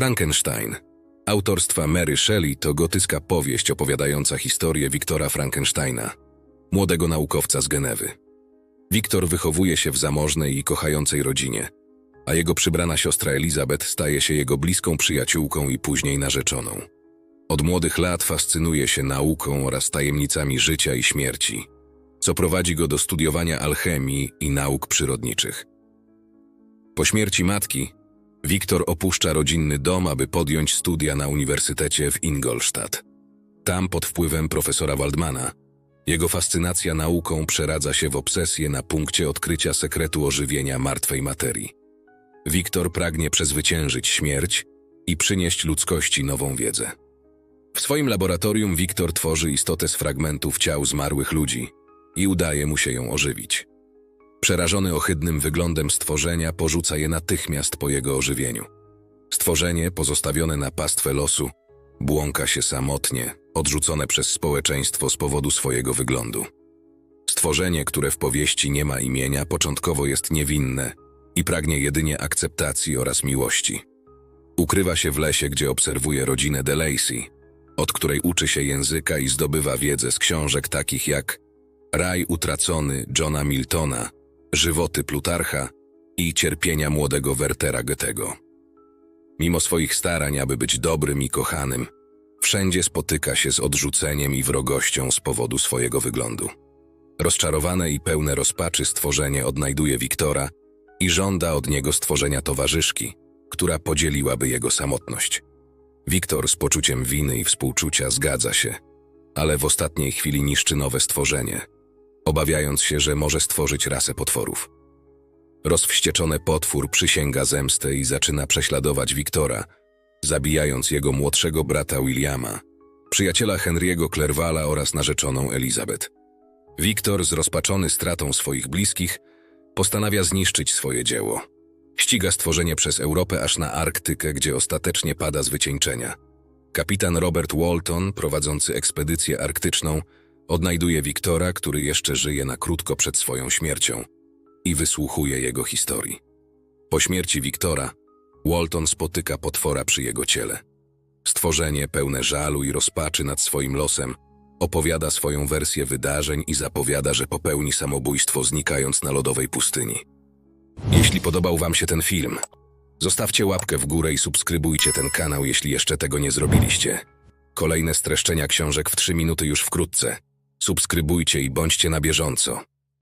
Frankenstein. Autorstwa Mary Shelley to gotycka powieść opowiadająca historię Wiktora Frankensteina, młodego naukowca z Genewy. Wiktor wychowuje się w zamożnej i kochającej rodzinie, a jego przybrana siostra Elizabeth staje się jego bliską przyjaciółką i później narzeczoną. Od młodych lat fascynuje się nauką oraz tajemnicami życia i śmierci, co prowadzi go do studiowania alchemii i nauk przyrodniczych. Po śmierci matki, Wiktor opuszcza rodzinny dom, aby podjąć studia na uniwersytecie w Ingolstadt. Tam, pod wpływem profesora Waldmana, jego fascynacja nauką przeradza się w obsesję na punkcie odkrycia sekretu ożywienia martwej materii. Wiktor pragnie przezwyciężyć śmierć i przynieść ludzkości nową wiedzę. W swoim laboratorium Wiktor tworzy istotę z fragmentów ciał zmarłych ludzi i udaje mu się ją ożywić. Przerażony ohydnym wyglądem stworzenia porzuca je natychmiast po jego ożywieniu. Stworzenie, pozostawione na pastwę losu, błąka się samotnie, odrzucone przez społeczeństwo z powodu swojego wyglądu. Stworzenie, które w powieści nie ma imienia, początkowo jest niewinne i pragnie jedynie akceptacji oraz miłości. Ukrywa się w lesie, gdzie obserwuje rodzinę de Lacy, od której uczy się języka i zdobywa wiedzę z książek takich jak Raj utracony Johna Miltona, Żywoty Plutarcha i Cierpienia młodego Wertera Goethego. Mimo swoich starań, aby być dobrym i kochanym, wszędzie spotyka się z odrzuceniem i wrogością z powodu swojego wyglądu. Rozczarowane i pełne rozpaczy stworzenie odnajduje Wiktora i żąda od niego stworzenia towarzyszki, która podzieliłaby jego samotność. Wiktor z poczuciem winy i współczucia zgadza się, ale w ostatniej chwili niszczy nowe stworzenie, obawiając się, że może stworzyć rasę potworów. Rozwścieczony potwór przysięga zemstę i zaczyna prześladować Wiktora, zabijając jego młodszego brata Williama, przyjaciela Henry'ego Clervala oraz narzeczoną Elizabeth. Wiktor, zrozpaczony stratą swoich bliskich, postanawia zniszczyć swoje dzieło. Ściga stworzenie przez Europę aż na Arktykę, gdzie ostatecznie pada z wycieńczenia. Kapitan Robert Walton, prowadzący ekspedycję arktyczną, odnajduje Wiktora, który jeszcze żyje na krótko przed swoją śmiercią i wysłuchuje jego historii. Po śmierci Wiktora, Walton spotyka potwora przy jego ciele. Stworzenie pełne żalu i rozpaczy nad swoim losem opowiada swoją wersję wydarzeń i zapowiada, że popełni samobójstwo znikając na lodowej pustyni. Jeśli podobał Wam się ten film, zostawcie łapkę w górę i subskrybujcie ten kanał, jeśli jeszcze tego nie zrobiliście. Kolejne streszczenia książek w 3 minuty już wkrótce. Subskrybujcie i bądźcie na bieżąco.